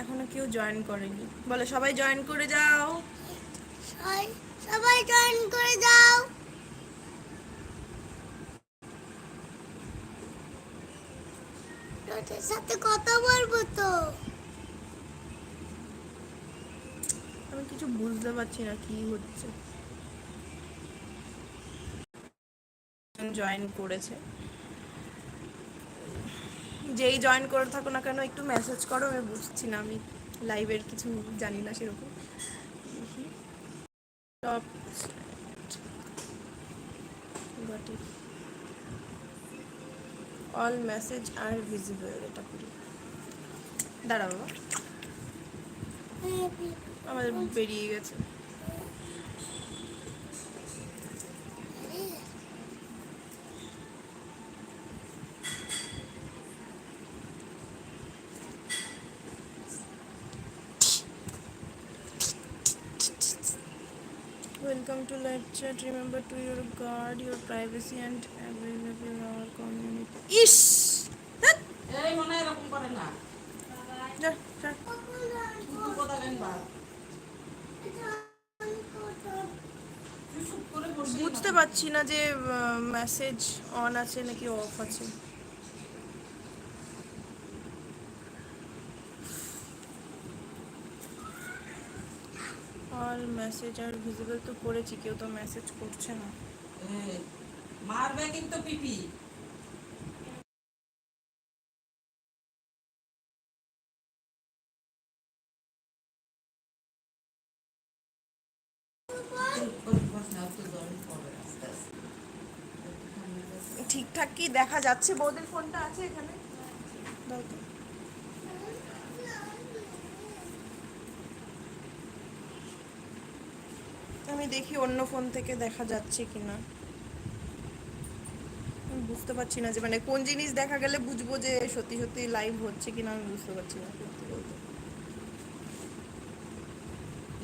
এখনও কেউ জয়েন করেনি। বলো সবাই জয়েন করে যাও। সবাই জয়েন করে যাও। তোদের সাথে কথা বলব তো। আমি কিছু বুঝতে পারছি না কি হচ্ছে। জয়েন করেছে। যেই জয়েন করে থাকো না কেন একটু মেসেজ করো আমি বুঝছি না আমি লাইভের কিছু জানি না সেরকম। টপ অল মেসেজ আর ভিজিবল এটা করি। দাঁড়া বাবা। আমাদের বেরিয়ে গেছে। Remember to your guard your privacy and available in our community. ইস এই মনে হয় এরকম করে না যা, যা। কথা কেন বুঝতে পারছি না যে মেসেজ অন আছে নাকি অফ আছে অল মেসেজ আর ভিজিবল তো করেছি কেউ তো মেসেজ করছে না মারবে কিন্তু পিপি। ঠিকঠাক কি দেখা যাচ্ছে বৌদের ফোনটা আছে এখানে দাও তো। আমি দেখি অন্য ফোন থেকে দেখা যাচ্ছে কি না বুঝতে পারছি না যে মানে কোন জিনিস দেখা গেলে বুঝব যে সত্যি সত্যি লাইভ হচ্ছে কিনা, আমি বুঝতে পারছি না। সত্যি বলতে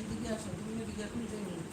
এদিকে আসো, তুমি এদিকে এখন যেও না।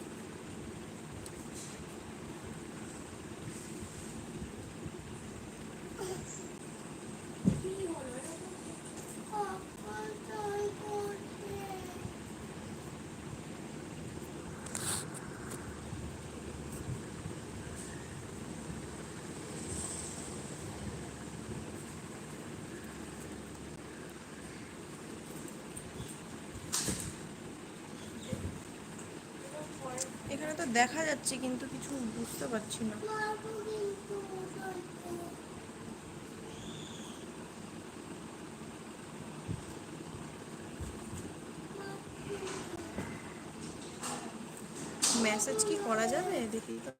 এখানে তো দেখা যাচ্ছে, কিন্তু কিছু বুঝতে পারছি না। মেসেজ কি করা যাবে দেখি তো?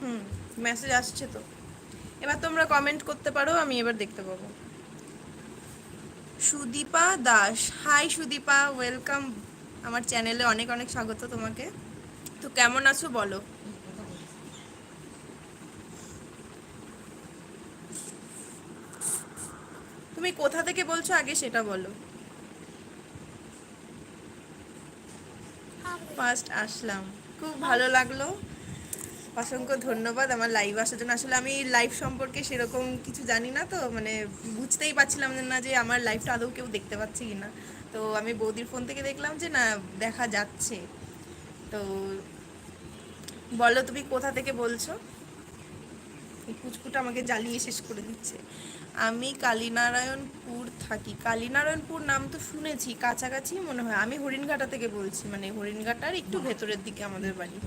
হুম, মেসেজ আসছে তো। এবার তোমরা কমেন্ট করতে পারো, আমি এবার দেখতে পাবো। সুদীপা দাস। হাই সুদীপা ওয়েলকাম আমার চ্যানেলে অনেক অনেক স্বাগত তোমাকে। তো কেমন আছো বলো? তুমি কোথা থেকে বলছো? আগে সেটা বলো। ফার্স্ট আসলাম। খুব ভালো লাগল। অসংখ্য ধন্যবাদ আমার লাইভ আসার জন্য। আসলে আমি লাইভ সম্পর্কে সেরকম কিছু জানি না তো মানে বুঝতেই পারছিলাম না যে আমার লাইভটা আদৌ কেউ দেখতে পাচ্ছে কি না তো আমি বৌদির ফোন থেকে দেখলাম যে না দেখা যাচ্ছে। তো বলো তুমি কোথা থেকে বলছো? কুচকুটা আমাকে জ্বালিয়ে শেষ করে দিচ্ছে। আমি কালীনারায়ণপুর থাকি। কালীনারায়ণপুর নাম তো শুনেছি কাছাকাছি মনে হয়। আমি হরিণঘাটা থেকে বলছি মানে হরিণঘাটার একটু ভেতরের দিকে আমাদের বাড়ি।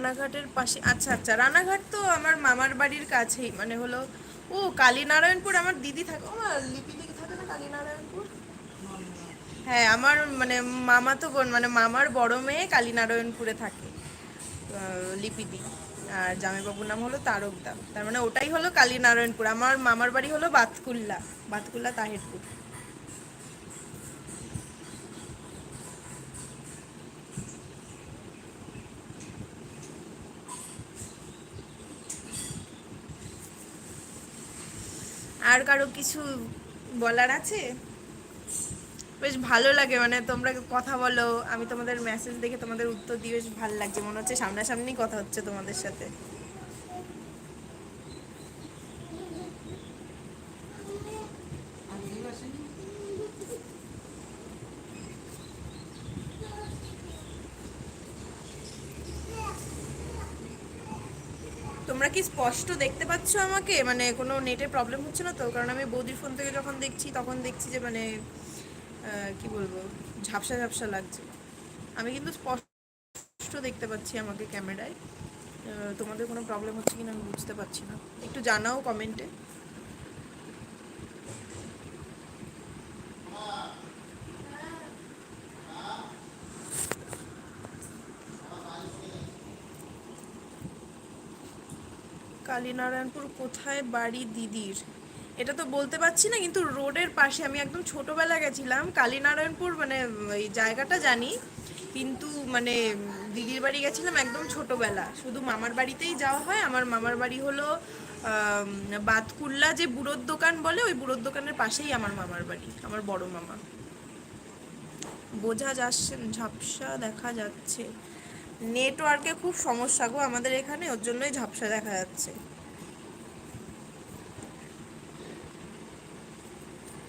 রানাঘাটের পাশে আচ্ছা আচ্ছা রানাঘাট তো আমার মামার বাড়ির কাছেই মানে হলো, ও, কালীনারায়ণপুর, আমার দিদি থাকে, ও লিপি দিদি থাকে না কালীনারায়ণপুর? হ্যাঁ আমার মানে মামা তো বোন মানে মামার বড় মেয়ে কালীনারায়ণপুরে থাকে লিপিদি আর জামাইবাবুর নাম হলো তারকদা, তার মানে ওটাই হলো কালীনারায়ণপুর, আমার মামার বাড়ি হলো বাতকুল্লা বাতকুল্লা তাহিরপুর। আর কারও কিছু বলার আছে? বেশ ভালো লাগে মানে তোমরা কথা বলো, আমি তোমাদের মেসেজ দেখে তোমাদের উত্তর দিয়ে বেশ ভালো লাগছে, মনে হচ্ছে সামনাসামনি কথা হচ্ছে তোমাদের সাথে। তোমরা কি স্পষ্ট দেখতে পাচ্ছ আমাকে? মানে কোনো নেটের প্রবলেম হচ্ছে না তো? কারণ আমি বৌদির ফোন থেকে যখন দেখছি, তখন দেখছি যে মানে কি বলব? ঝাপসা ঝাপসা লাগছে। আমি কিন্তু স্পষ্ট দেখতে পাচ্ছি আমাকে ক্যামেরায় তোমাদের কোনো প্রবলেম হচ্ছে কিনা আমি বুঝতে পারছি না। একটু জানাও কমেন্টে কালীনারায়ণপুর কোথায় বাড়ি দিদির? এটা তো বলতে পারছি না, কিন্তু রোডের পাশে আমি একদম ছোটবেলা গেছিলাম কালীনারায়ণপুর মানে এই জায়গাটা জানি, কিন্তু মানে দিদির বাড়ি গেছিলাম একদম ছোটবেলা। শুধু মামার বাড়িতেই যাওয়া হয়, আমার মামার বাড়ি হলো বাতকুল্লা যে বুড়োর দোকান বলে, ওই বুড়োর দোকানের পাশেই আমার মামার বাড়ি, আমার বড় মামা। বোঝা যাচ্ছে, ঝাপসা দেখা যাচ্ছে। নেটওয়ার্কে খুব সমস্যা গো আমাদের এখানে, ওর জন্যই ঝাপসা দেখা যাচ্ছে।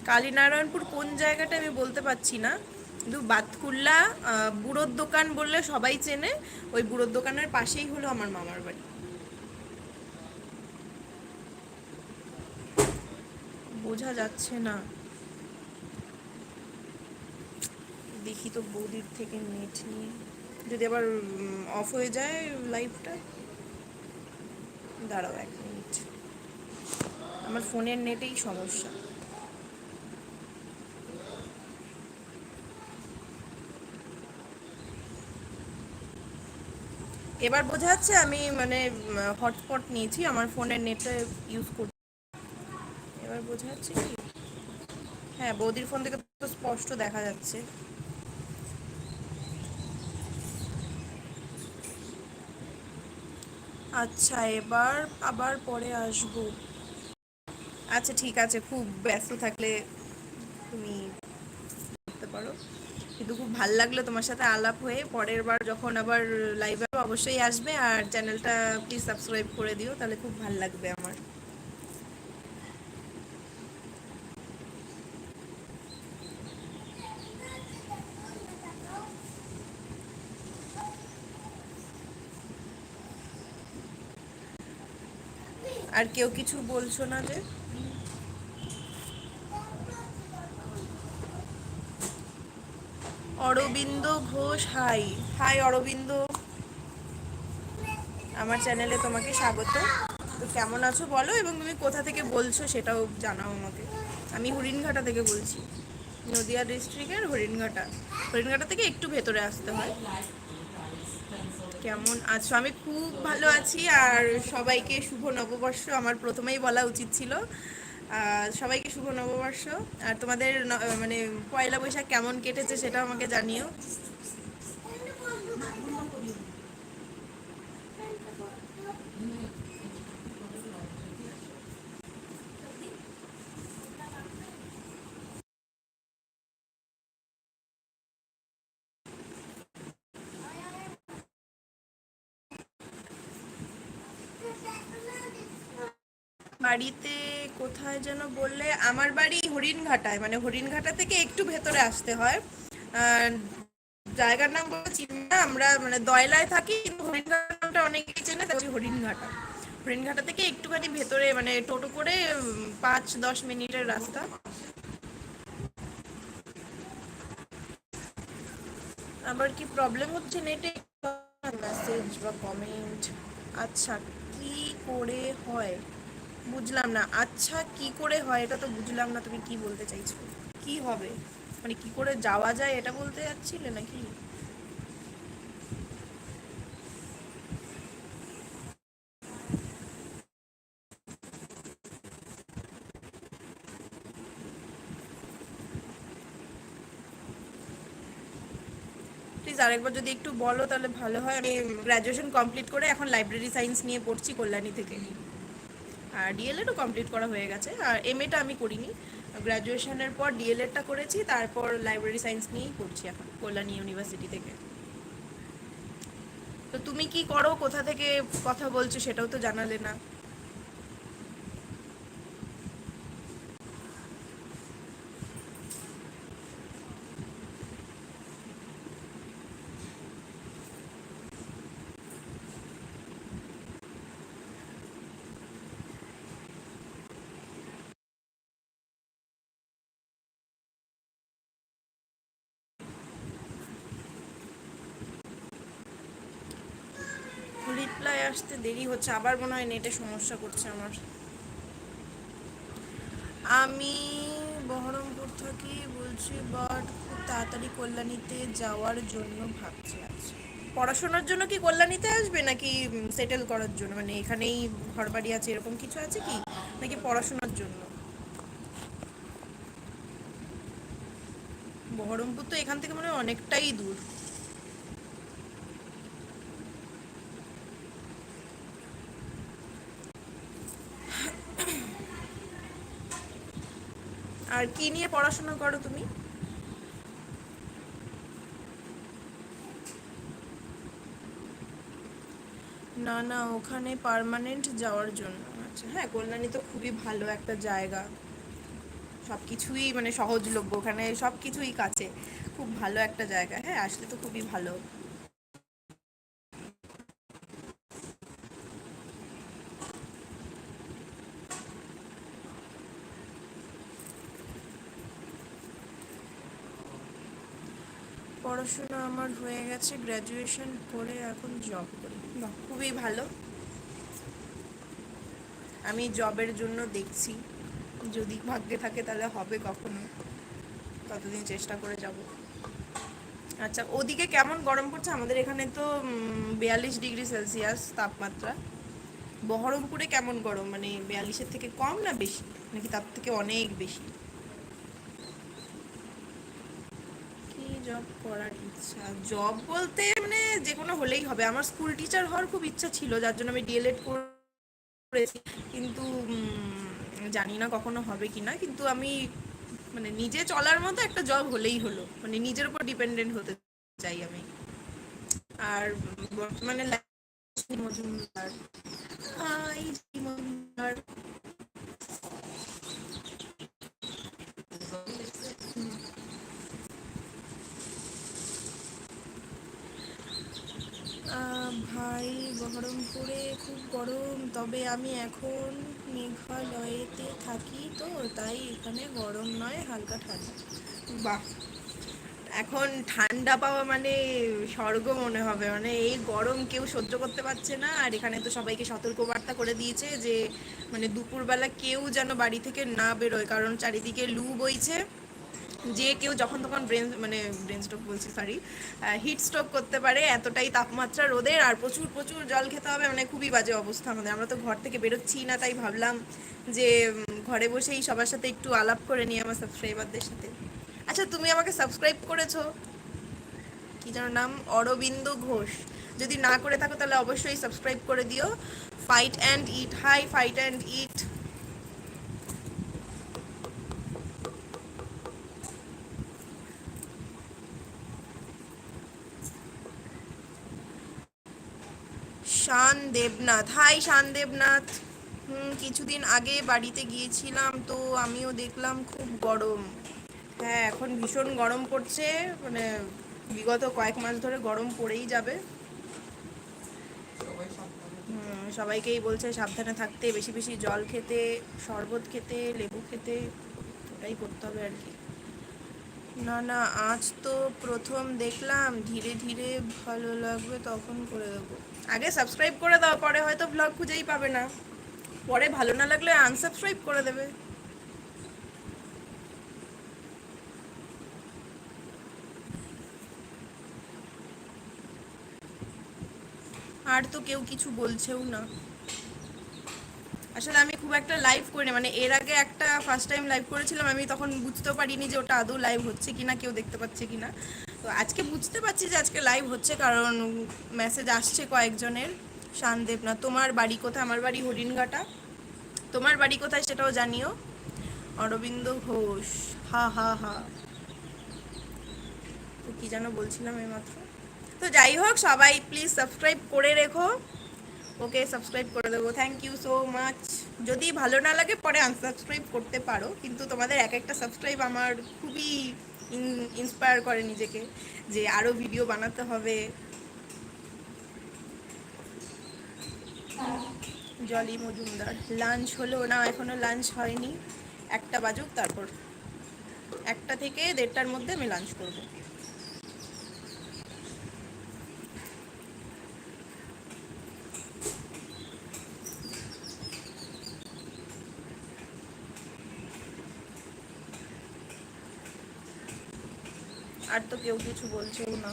কালীনারায়ণপুর কোন জায়গাটা আমি বলতে পারছি না। কিন্তু বাতকুল্লা বুড়োর দোকান বললে সবাই চেনে। ওই বুড়োর দোকানের পাশেই হলো আমার মামার বাড়ি। বোঝা যাচ্ছে না। দেখি তো বৌদির থেকে নেট নিয়ে। যদি আবার অফ হয়ে যায় লাইভটা দাঁড়াও এক মিনিট আমার ফোনের নেটেই সমস্যা। এবার বোঝা যাচ্ছে আমি মানে হটস্পট নিয়েছি, আমার ফোনের নেটটা ইউজ করছি এবার বোঝা যাচ্ছে কি? হ্যাঁ বৌদির ফোন থেকে তো স্পষ্ট দেখা যাচ্ছে। আচ্ছা এবার আবার পরে আসব। আচ্ছা ঠিক আছে, খুব ব্যস্ত থাকলে তুমি করতে পারো। কিন্তু খুব ভালো লাগল তোমার সাথে আলাপ হয়ে। পরের বার যখন আবার লাইভে অবশ্যই আসবে আর চ্যানেলটা প্লিজ সাবস্ক্রাইব করে দিও, তাহলে খুব ভালো লাগবে আমার। আর কেউ কিছু বলছো না যে? অরবিন্দ ঘোষ, হাই। হাই, অরবিন্দ। আমার চ্যানেলে তোমাকে স্বাগত। তো কেমন আছো বলো, এবং তুমি কোথা থেকে বলছো সেটাও জানাও আমাকে। আমি হরিণঘাটা থেকে বলছি। নদিয়া ডিস্ট্রিক্টের হরিণঘাটা। হরিণঘাটা থেকে একটু ভেতরে আসতে হয়। কেমন আছো? আমি খুব ভালো আছি, আর সবাইকে শুভ নববর্ষ। আমার প্রথমেই বলা উচিত ছিল সবাইকে শুভ নববর্ষ। আর তোমাদের মানে পয়লা বৈশাখ কেমন কেটেছে সেটাও আমাকে জানিও। বাড়িতে কোথায় যেন বললে আমার বাড়ি হরিণঘাটায় মানে হরিণঘাটা থেকে একটু ভেতরে আসতে হয়। জায়গার নাম বলছি না, আমরা মানে দয়লায় থাকি, কিন্তু হরিণঘাটাটা অনেকেই চেনে, তাই হরিণঘাটা। হরিণঘাটা থেকে একটুখানি ভেতরে মানে টোটো করে পাঁচ দশ মিনিটের রাস্তা। আবার কি প্রবলেম হচ্ছে নেটে মেসেজ বা কমেন্ট আচ্ছা কি করে হয়? বুঝলাম না। আচ্ছা কি করে হয় এটা তো বুঝলাম না, তুমি কি বলতে চাইছো? কি হবে? মানে কি করে যাওয়া যায় এটা বলতে যাচ্ছিলে নাকি? আরেকবার যদি একটু বলো, তাহলে ভালো হয়। আমি গ্র্যাজুয়েশন কমপ্লিট করে এখন লাইব্রেরি সায়েন্স নিয়ে পড়ছি কল্যাণী থেকে। আর ডিএলএডও কমপ্লিট করা হয়ে গেছে। আর এম এটা আমি করিনি। গ্র্যাজুয়েশনের পর ডিএলএডটা করেছি, তারপর লাইব্রেরি সায়েন্স নিয়েই পড়ছি এখন, কল্যাণী ইউনিভার্সিটি থেকে। তো তুমি কি করো? কোথা থেকে কথা বলছো সেটাও তো জানালে না রিপ্লাই আসতে দেরি হচ্ছে, আবার মনে হয় নেটে সমস্যা করছে আমার। আমি বহরমপুর থাকি, বলছি বাট খুব তাড়াতাড়ি কল্যাণীতে যাওয়ার জন্য ভাবছি আছি পড়াশোনার জন্য কি কল্যাণীতে আসবে, নাকি সেটেল করার জন্য? মানে এখানেই ঘর বাড়ি আছে, এরকম কিছু আছে কি? নাকি পড়াশোনার জন্য? বহরমপুর তো এখান থেকে মনে হয় অনেকটাই দূর। আর কি নিয়ে পড়াশোনা করো তুমি? না না, ওখানে পার্মানেন্ট যাওয়ার জন্য। আচ্ছা হ্যাঁ কল্যাণী তো খুবই ভালো একটা জায়গা। সব কিছুই মানে সহজলভ্য, ওখানে সব কিছুই কাছে। খুব ভালো একটা জায়গা হ্যাঁ আসলে তো খুবই ভালো। পড়াশোনা আমার হয়ে গেছে গ্র্যাজুয়েশন করে এখন জব করি। খুবই ভালো। আমি জবের জন্য দেখছি। যদি ভাগ্যে থাকে তাহলে হবে কখনো। ততদিন চেষ্টা করে যাব। আচ্ছা ওদিকে কেমন গরম পড়ছে? আমাদের এখানে তো বিয়াল্লিশ ডিগ্রি সেলসিয়াস তাপমাত্রা। বহরমপুরে কেমন গরম? মানে বিয়াল্লিশের থেকে কম না বেশি? নাকি তার থেকে অনেক বেশি কি জব করার ইচ্ছা। জব বলতে মানে যে কোনো হলেই হবে। আমার স্কুল টিচার হওয়ার খুব ইচ্ছা ছিল, যার জন্য আমি ডিএলএড করেছি। কিন্তু জানি না কখনো হবে কি না। কিন্তু আমি মানে নিজে চলার মতো একটা জব হলেই হলো। মানে নিজের উপর ডিপেন্ডেন্ট হতে চাই আমি। আর বর্তমানে মজুমদার মজুমদার ভাই বহরমপুরে খুব গরম, তবে আমি এখন মেঘালয়েতে থাকি তো, তাই এখানে গরম নয়, হালকা ঠান্ডা। বাহ! এখন ঠান্ডা পাওয়া মানে স্বর্গ মনে হবে মানে এই গরম কেউ সহ্য করতে পারছে না, আর এখানে তো সবাইকে সতর্কবার্তা করে দিয়েছে যে মানে দুপুরবেলা কেউ যেন বাড়ি থেকে না বেরোয়, কারণ চারিদিকে লু বইছে। যে কেউ যখন তখন ব্রেন মানে ব্রেন স্ট্রোক বলছি সরি হিট স্ট্রোক করতে পারে, এতটাই তাপমাত্রা রোদের, আর প্রচুর প্রচুর জল খেতে হবে মানে খুবই বাজে অবস্থা আমাদের। আমরা তো ঘর থেকে বেরোচ্ছি না, তাই ভাবলাম যে ঘরে বসেই সবার সাথে একটু আলাপ করে নিই আমার সাবস্ক্রাইবারদের সাথে। আচ্ছা তুমি আমাকে সাবস্ক্রাইব করেছ? কি যেন নাম? অরবিন্দ ঘোষ। যদি না করে থাকো, তাহলে অবশ্যই সাবস্ক্রাইব করে দিও। Fight and eat hi fight and eat Shan Debnath hi Shan Debnath hmm, কিছুদিন আগে বাড়িতে গিয়েছিলাম তো আমিও দেখলাম খুব গরম। হ্যাঁ এখন ভীষণ গরম পড়ছে। মানে বিগত কয়েক মাস ধরে গরম পড়েই যাবে। সবাইকেই বলছে সাবধানে থাকতে, বেশি বেশি জল খেতে, শরবত খেতে, লেবু খেতে, ওটাই করতে হবে আর কি। না না, আজ তো প্রথম দেখলাম। ধীরে ধীরে ভালো লাগবে তখন করে দেবো। আগে সাবস্ক্রাইব করে দাও, পরে হয়তো ব্লগ খুঁজেই পাবে না। পরে ভালো না লাগলে আনসাবস্ক্রাইব করে দেবে। আর তো কেউ কিছু বলছেও না। আসলে আমি খুব একটা লাইভ করি মানে এর আগে একটা ফার্স্ট টাইম লাইভ করেছিলাম, আমি তখন বুঝতেও পারিনি যে ওটা আদৌ লাইভ হচ্ছে কিনা, কেউ দেখতে পাচ্ছে কিনা। তো আজকে বুঝতে পারছি যে আজকে লাইভ হচ্ছে, কারণ মেসেজ আসছে কয়েকজনের। শানদেব না, তোমার বাড়ি কোথায়? আমার বাড়ি হরিণঘাটা। তোমার বাড়ি কোথায় সেটাও জানিও। অরবিন্দ ঘোষ, হা হা হা। তো কি যেন বলছিলাম এইমাত্র। তো যাই হোক, সবাই প্লিজ সাবস্ক্রাইব করে রেখো। ওকে সাবস্ক্রাইব করে দেবো। থ্যাংক ইউ সো মাচ যদি ভালো না লাগে, পরে আনসাবস্ক্রাইব করতে পারো, কিন্তু তোমাদের এক একটা সাবস্ক্রাইব আমার খুবই ইন্সপায়ার করে নিজেকে, যে আরও ভিডিও বানাতে হবে। জলি মজুমদার। লাঞ্চ হলো, না, এখনও লাঞ্চ হয়নি। একটা বাজুক, তারপর একটা থেকে দেড়টার মধ্যে আমি লাঞ্চ করব। কেউ কিছু বলছেও না।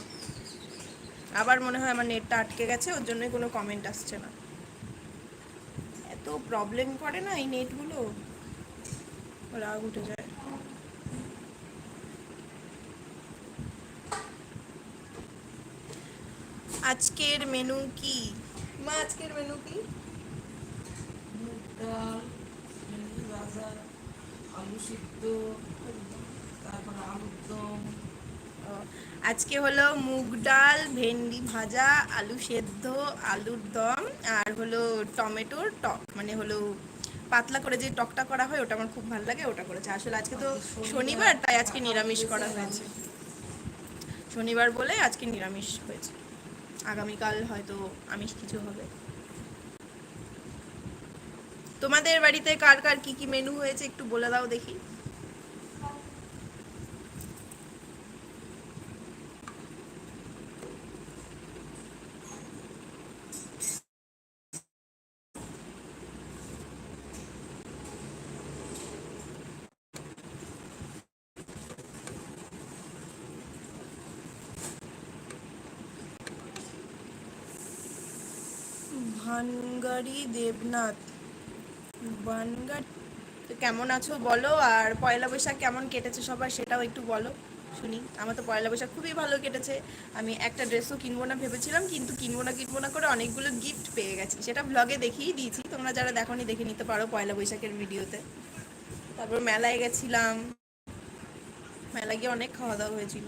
আবার মনে হয় আমার নেটটা আটকে গেছে, ওর জন্যই কোনো কমেন্ট আসছে না। এত প্রবলেম করে না এই নেটগুলো? রাগ উঠে যায়। আজকের মেনু কি? মা, আজকের মেনু কি? আলু সিদ্ধ, তারপরে আলুর দম আজকে হলো মুগ ডাল ভেন্ডি ভাজা আলু সেদ্ধ আলুর দম আর হলো টমেটোর টক। মানে হলো পাতলা করে যে টকটা করা হয় ওটা আমার খুব ভালো লাগে ওটা করেছে। আসলে আজকে তো শনিবার। তাই আজকে নিরামিষ করা হয়েছে। শনিবার বলে আজকে নিরামিষ হয়েছে। আগামীকাল হয়তো আমিষ কিছু হবে। তোমাদের বাড়িতে কার কার কি কি মেনু হয়েছে একটু বলে দাও দেখি। ভানগাড়ি দেবনাথ। ভানগাড়ি তো কেমন আছো বলো? আর পয়লা বৈশাখ কেমন কেটেছে সবার সেটাও একটু বলো, শুনি। আমার তো পয়লা বৈশাখ খুবই ভালো কেটেছে। আমি একটা ড্রেসও কিনবো না ভেবেছিলাম, কিন্তু কিনবো না কিনবো না করে অনেকগুলো গিফট পেয়ে গেছি। সেটা ব্লগে দেখিয়ে দিয়েছি, তোমরা যারা দেখোনি দেখে নিতে পারো পয়লা বৈশাখের ভিডিওতে। তারপর মেলায় গেছিলাম। মেলা গিয়ে অনেক খাওয়া দাওয়া হয়েছিল।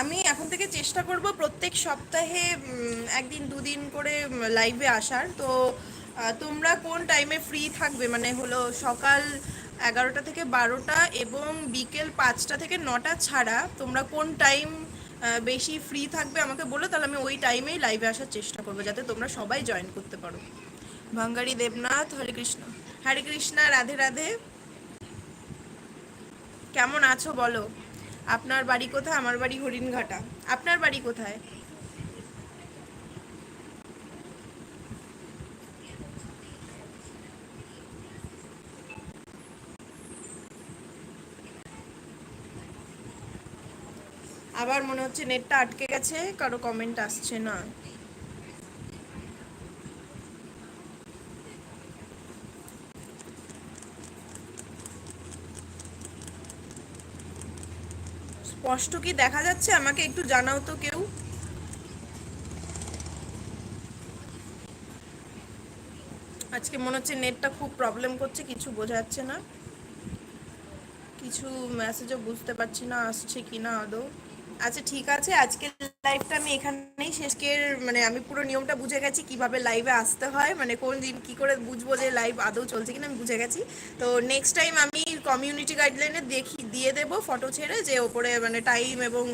আমি এখন থেকে চেষ্টা করব প্রত্যেক সপ্তাহে একদিন দুদিন করে লাইভে আসার। তো তোমরা কোন টাইমে ফ্রি থাকবে? মানে হলো সকাল এগারোটা থেকে বারোটা এবং বিকেল পাঁচটা থেকে নটা ছাড়া তোমরা কোন টাইম বেশি ফ্রি থাকবে আমাকে বলো তাহলে আমি ওই টাইমেই লাইভে আসার চেষ্টা করব যাতে তোমরা সবাই জয়েন করতে পারো। ভাঙ্গারি দেবনাথ হরে কৃষ্ণ। হরে কৃষ্ণা রাধে রাধে। কেমন আছো বলো? আপনার বাড়ি কোথায়? আমার বাড়ি হরিণঘাটা। আপনার বাড়ি কোথায়? আবার মনে হচ্ছে নেটটা আটকে গেছে, কারও কমেন্ট আসছে না। স্পষ্ট কি দেখা যাচ্ছে? আমাকে একটু জানাও তো কেউ। আজকে মনে হচ্ছে নেটটা খুব প্রবলেম করছে, কিছু বোঝা যাচ্ছে না। কিছু মেসেজও বুঝতে পারছি না, আসছে কি না আদৌ। আচ্ছা ঠিক আছে, আজকের লাইভটা আমি এখানেই শেষকের মানে আমি পুরো নিয়মটা বুঝে গেছি কীভাবে লাইভে আসতে হয় মানে কোন দিন কি করে বুঝব যে লাইভ আদৌ চলছে কিনা আমি বুঝে গেছি। তো নেক্সট টাইম আমি কমিউনিটি গাইডলাইনে দেখি, দিয়ে দেবো ফটো ছেড়ে যে ওপরে মানে টাইম এবং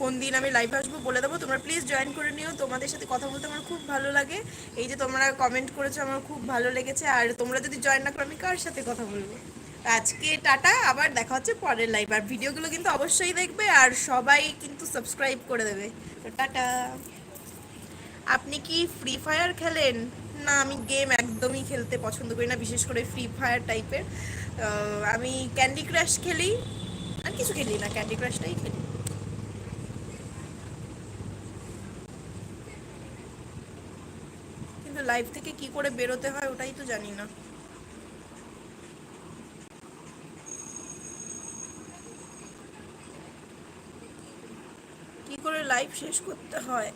কোন দিন আমি লাইভে আসব বলে দেবো। তোমরা প্লিজ জয়েন করে নিও, তোমাদের সাথে কথা বলতে আমার খুব ভালো লাগে। এই যে তোমরা কমেন্ট করেছ, আমার খুব ভালো লেগেছে। আর তোমরা যদি জয়েন না করো, আমি কার সাথে কথা বলব? আজকে টাটা, আবার দেখা হচ্ছে পরের লাইভ আর ভিডিওগুলো কিন্তু অবশ্যই দেখবে, আর সবাই কিন্তু সাবস্ক্রাইব করে দেবে। তো টাটা। আপনি কি ফ্রি ফায়ার খেলেন? না, আমি গেম একদমই খেলতে পছন্দ করি না, বিশেষ করে ফ্রি ফায়ার টাইপের আমি ক্যান্ডি ক্রাশ খেলি। আর কিছু খেলি না ক্যান্ডি ক্রাশটাই খেলি। কিন্তু লাইভ থেকে কি করে বেরোতে হয়, ওটাই তো জানি না। লাইভ শেষ করতে হয়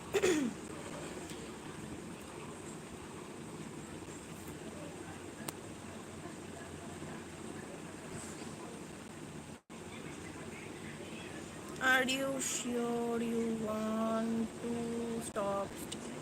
Are you sure you want to stop? Okay.